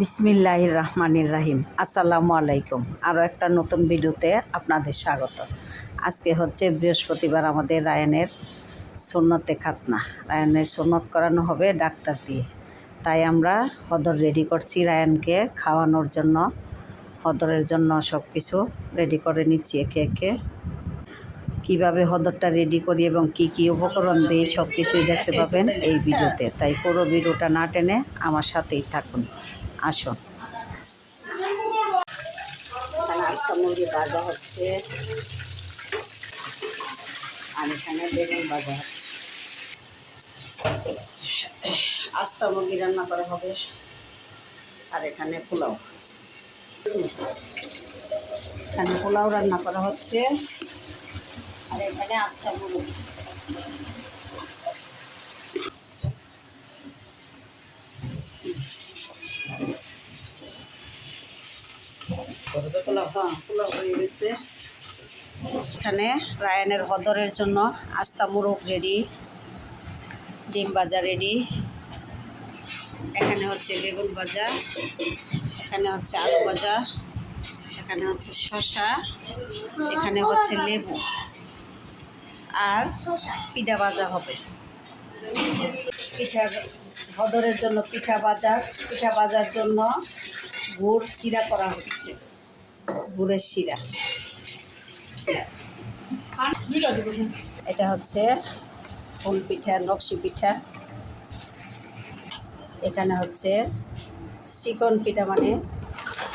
বিসমিল্লাহ রহমানির রাহিম আসসালামু আলাইকুম। আরও একটা নতুন ভিডিওতে আপনাদের স্বাগত। আজকে হচ্ছে বৃহস্পতিবার আমাদের রায়নের সুন্নতে খাতনা। রায়নের সুন্নত করানো হবে ডাক্তার দিয়ে। তাই আমরা হদর রেডি করছি রায়নকে খাওয়ানোর জন্য। হদরের জন্য সব কিছু রেডি করে নিচ্ছি একে একে। কীভাবে হদরটা রেডি করি এবং কি কি উপকরণ দিই সব কিছুই দেখতে পাবেন এই ভিডিওতে। তাই পুরো ভিডিওটা না টেনে আমার সাথেই থাকুন। এখানে আস্তা মুরগি ভাজা হচ্ছে। আর এখানে বেগুন ভাজা হচ্ছে। আস্তা মুরগি রান্না করা হবে। আর এখানে পোলাও। এখানে পোলাও রান্না করা হচ্ছে। আর এখানে আস্তা মুরগি। হ্যাঁ এখানে রায়ানের হদরের জন্য আস্তা মুরগ রেডি, ডিম ভাজা রেডি। এখানে হচ্ছে বেগুন ভাজা, এখানে হচ্ছে আলু ভাজা, এখানে হচ্ছে শসা, এখানে হচ্ছে লেবু। আর পিঠা ভাজা হবে। পিঠার হদরের জন্য পিঠা বাজার পিঠা বাজার জন্য গুড় শিরা করা হচ্ছে। গুড়ের শিরা। এটা হচ্ছে ফুল পিঠা নকশি পিঠা। এখানে হচ্ছে চিকন পিঠা মানে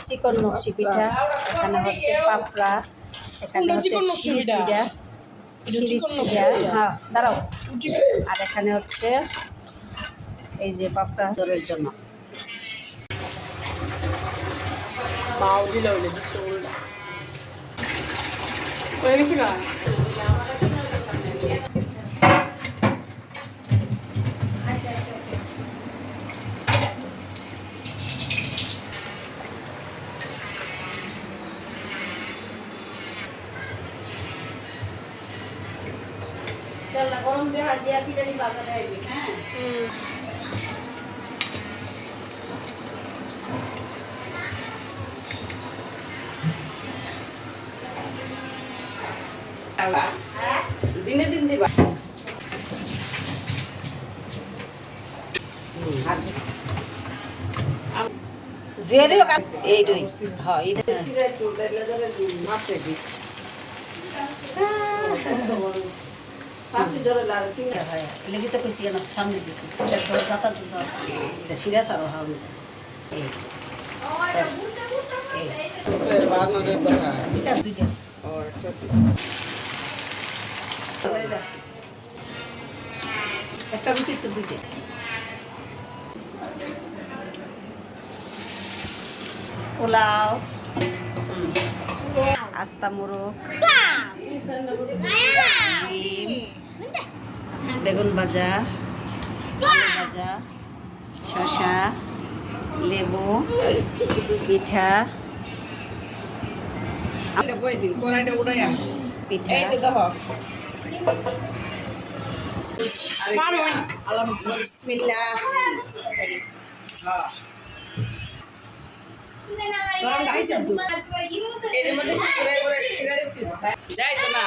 চিকন নকশি পিঠা এখানে হচ্ছে পাপড়া এখানে হচ্ছে পিঠা। হ্যাঁ দাঁড়াও। আর এখানে হচ্ছে এই যে পাপড়া দরের জন্য। Öylesi galiba. গরম দেওয়া দিয়া পিঠারি বাজারে আইবি হ্যাঁ দিনে দিন দিবা। জেরে এই দুই। হ্যাঁ এই দুই। লেগে তো কইছি না সামনে দিকে যাতা এটা সিরিয়াস আরও হবে এটা দুইটা। একটা রুটি তো দুইটা পোলাও আস্তা মোরগ বেগুন ভাজা ভাজা শসা লেবু পিঠা পিঠা। বিসমিল্লাহ। গরমটা হয়েছে তো? যাই তো না।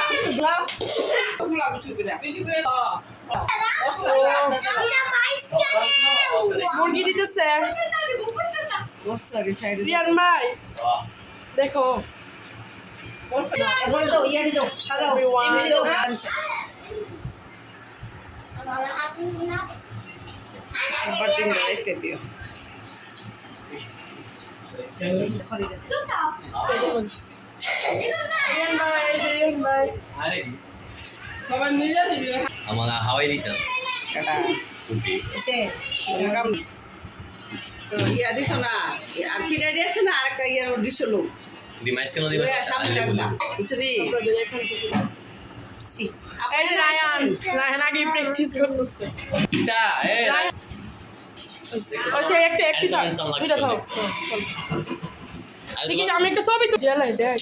মুরগি দিতেছে। দেখো। এখন তো ইয়ারি দাও সাজাও এমনি দাও ভাই সবাই মিলে দিবি আমার হাওয়াই দিছে ইয়া দিত না আর ফিরাই আছে না আর একটা ইয়া দিছিল দিমাইস কেন দিবা? আলে বলি বুঝলি এই যে রায়ান। রায়ান আগে প্র্যাকটিস করতেছে। তা এ ওই একটা দেখি আমি একটা ছবি তো জেলাই দেখ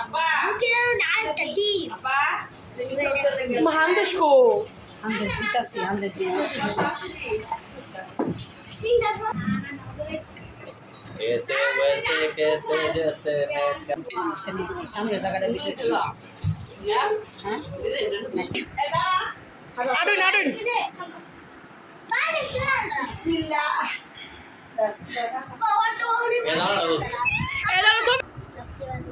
আপা। Mahandesko. আন্দাজ দিতেছি আন্দাজ সামনের জায়গাটা দিতে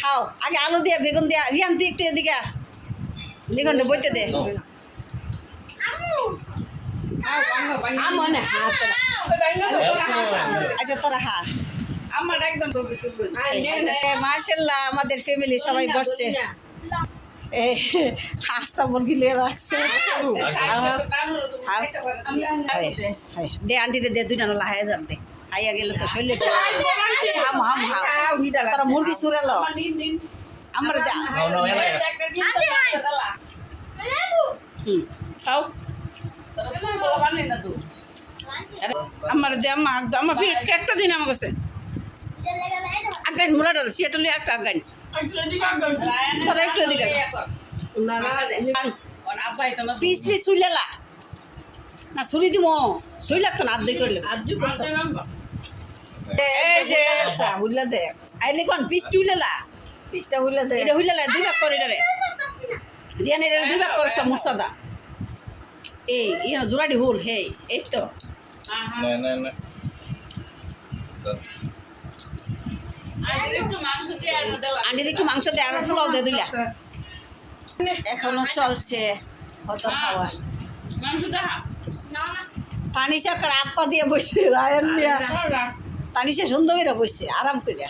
খাও। আগে আলু দিয়া বেগুন দিয়া। রিয়ান তুই একটু এদিকে আ। লিখন বইতে দে। আচ্ছা তোরা হা। আমার একদম মাশাল্লাহ আমাদের ফ্যামিলি সবাই বসছে। হাস্তা মুরগি লিয়ে রাখছে। দে আন্টিতে দে দুইটা নলা হাই যাক দে হাইয়া গেলে তো শৈলে আচ্ছা হাম হাম হাম তারা মুরগি চুরালো আমার খাও আমার দে আমা আমার ফির একটা দিন আমার কাছে আগাইন মুলাডার সিয়াটা লিয়ে একটা আগাইন তোরা একটু এদিকে পিস পিস শুইলেলা না ছুরি দিব ছুরি লাগতো না আর্ধেক করলে এই দে আইলে কোন পিস টুইলেলা পিসটা হুল্লা দে। এটা হইলেলা দুই ভাগ করে এটারে রিয়ান এটা দুই ভাগ করেছে মুসাদা এই ইয়া জোড়াটি হুল হে এই তো. আন্টির একটু মাংস দে আর পোলাও দে দুইলা এখনও চলছে হত খাওয়া। তানিশা করে আপা দিয়ে বসছে রায়ন দিয়া তানিশা সুন্দর করে বসছে আরাম করে.